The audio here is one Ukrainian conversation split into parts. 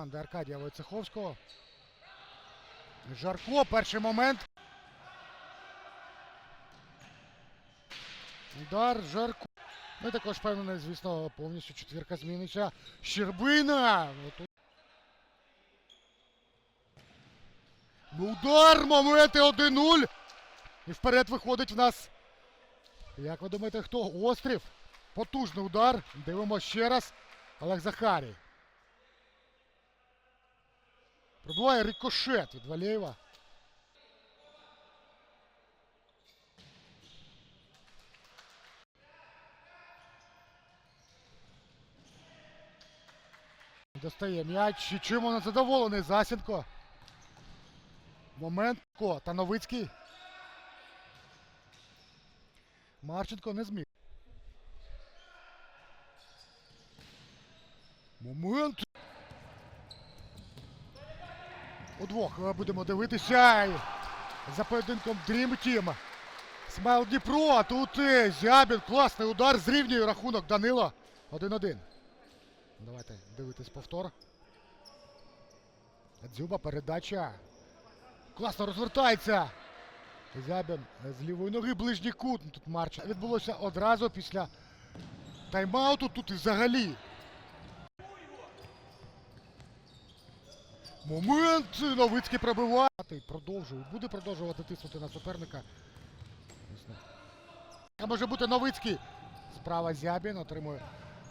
команди Аркадія Войцеховського. Жарко, перший момент. Удар Жарко. І також впевнений, звісно, повністю четвірка зміниться. Щербина! Ну, Удар! Моменти 1-0! І вперед виходить в нас. Як ви думаєте, хто? Острів. Потужний удар. Дивимося ще раз. Олег Захарій. Пробуває рикошет від Валєєва. Достає м'яч. І чим вона задоволений? Засідко. Момент. Ко. Та Новицький. Марченко не зміг. Момент. Удвох е, будемо дивитися. За поєдинком Dream Team. Смайл Дніпро, а тут е, Зябін. Класний удар. Зрівнює рахунок Данило. 1-1. Давайте дивитись повтор. Дзюба передача. Класно розвертається. Зябін е, з лівої ноги ближній кут. Тут марч. Відбулося одразу після тайм-ауту. Тут і взагалі. Момент! Новицький пробиває. Продовжує. Буде продовжувати тиснути на суперника. А може бути Новицький. Справа Зябін отримує.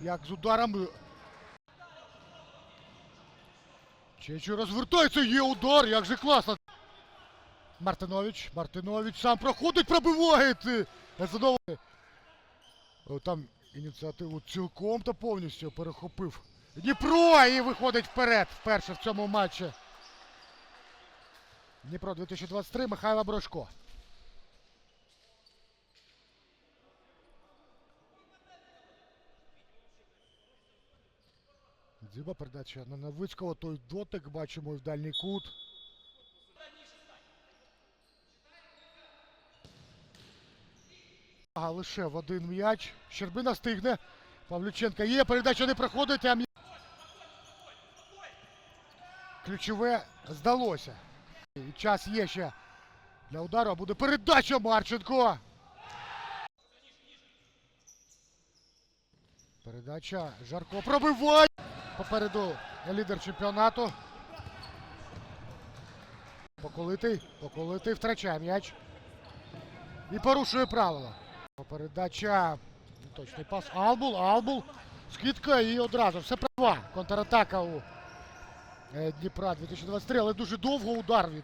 Як з ударом. Чечу розвертається, є удар, як же класно. Мартинович, Мартинович сам проходить, пробиває. Знову. Там ініціативу цілком та повністю перехопив. Дніпро і виходить вперед вперше в цьому матчі. Дніпро 2023, Михайло Брошко. Дзюба передача на Новицького, той дотик бачимо і в дальній кут. Лише в один м'яч. Щербина стигне. Павлюченка є, передача не проходить, а м'яч. Ключове здалося. Час є ще для удару. Буде передача Марченко. Передача Жарко пробиває. Попереду лідер чемпіонату. Поколитий. Поколитий втрачає м'яч. І порушує правила. Передача. Точний пас. Албул, Албул. Скидка і одразу. Все права. Контратака у Дніпра 2023, але дуже довго удар від.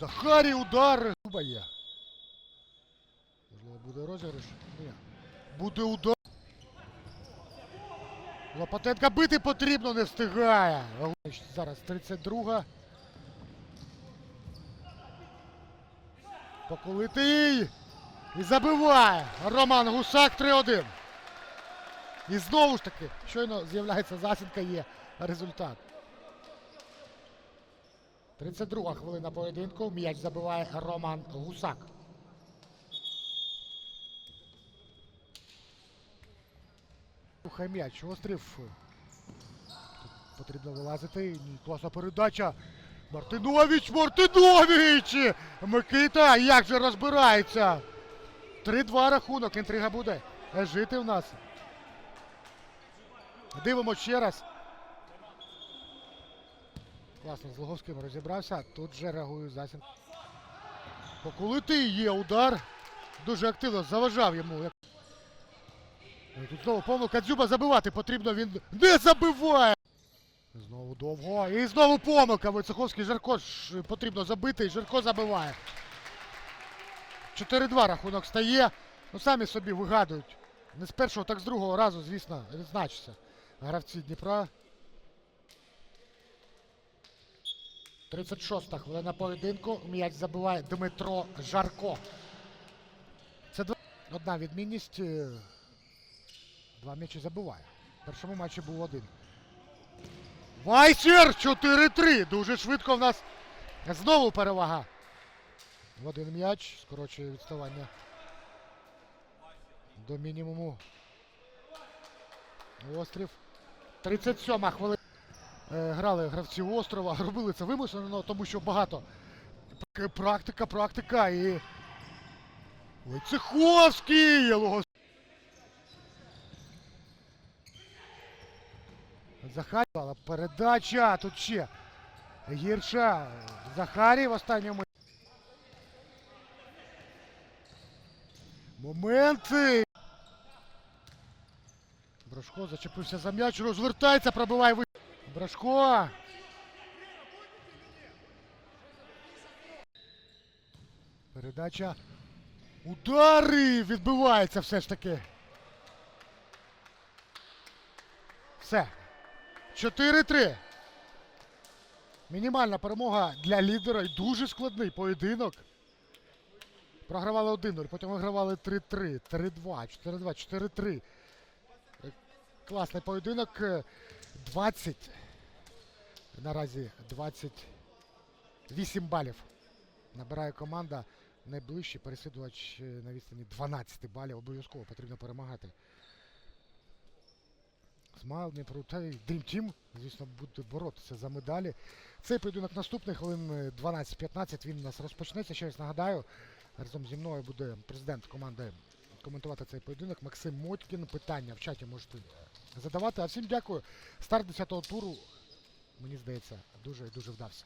Захарій удар. Куба. Можливо, буде розіграш? Ні. Буде удар. Лопатенка бити потрібно, не встигає. Зараз 32. Поколитий. І забиває. Роман Гусак 3-1. І знову ж таки, щойно з'являється засідка, є результат. 32 хвилина поєдинку. М'яч забиває Роман Гусак. Слухай м'яч, острів. Тут потрібно вилазити. Класна передача. Мартинович, Мартинович! Микита, як же розбирається. 3-2 рахунок, інтрига буде жити в нас. Дивимося ще раз. Класно, з Логовським розібрався. Тут же реагує Засін. Покулитий є удар. Дуже активно заважав йому. Ну, Тут знову помилка Дзюба забивати потрібно, він не забиває. Знову довго. І знову помилка. Войцеховський Жарко потрібно забити. І Жарко забиває. 4-2 рахунок стає. Ну самі собі вигадують. Не з першого, так з другого разу, звісно, відзначиться. Гравці Дніпра. 36-та хвилина поєдинку. М'яч забиває Дмитро Жарко. Це одна відмінність. е, Два м'ячі забиває. В першому матчі був один. Вайсер! 4-3. Дуже швидко в нас знову перевага. В один м'яч. Скорочує відставання до мінімуму. Острів. 37 хвилина. Е, Грали гравці острова, робили це вимушено, тому що багато. Практика, практика і. Войцеховський! Захарєва, передача, тут ще. Гірша. Захарій в останньому. Моменти. Брашко зачепився за м'яч, розвертається, пробиває ви. Брашко. Передача. Удари! Відбивається все ж таки. Все. 4-3. Мінімальна перемога для лідера і дуже складний поєдинок. Програвали 1-0, потім вигравали 3-3, 3-2, 4-2, 4-3. Е, Класний поєдинок. Е, 20. Наразі 28 балів. Набирає команда. Найближчий переслідувач е, на відстані 12 балів. Обов'язково потрібно перемагати. Смайл, Дніпро та й Dream Team, звісно, буде боротися за медалі. Цей поєдинок наступний, хвилин е, 12-15 він у нас розпочнеться. Ще раз нагадаю, разом зі мною буде президент команди коментувати цей поєдинок Максим Мотькін. Питання в чаті можете задавати. А всім дякую. Старт 10-го туру, мені здається, дуже і дуже вдався.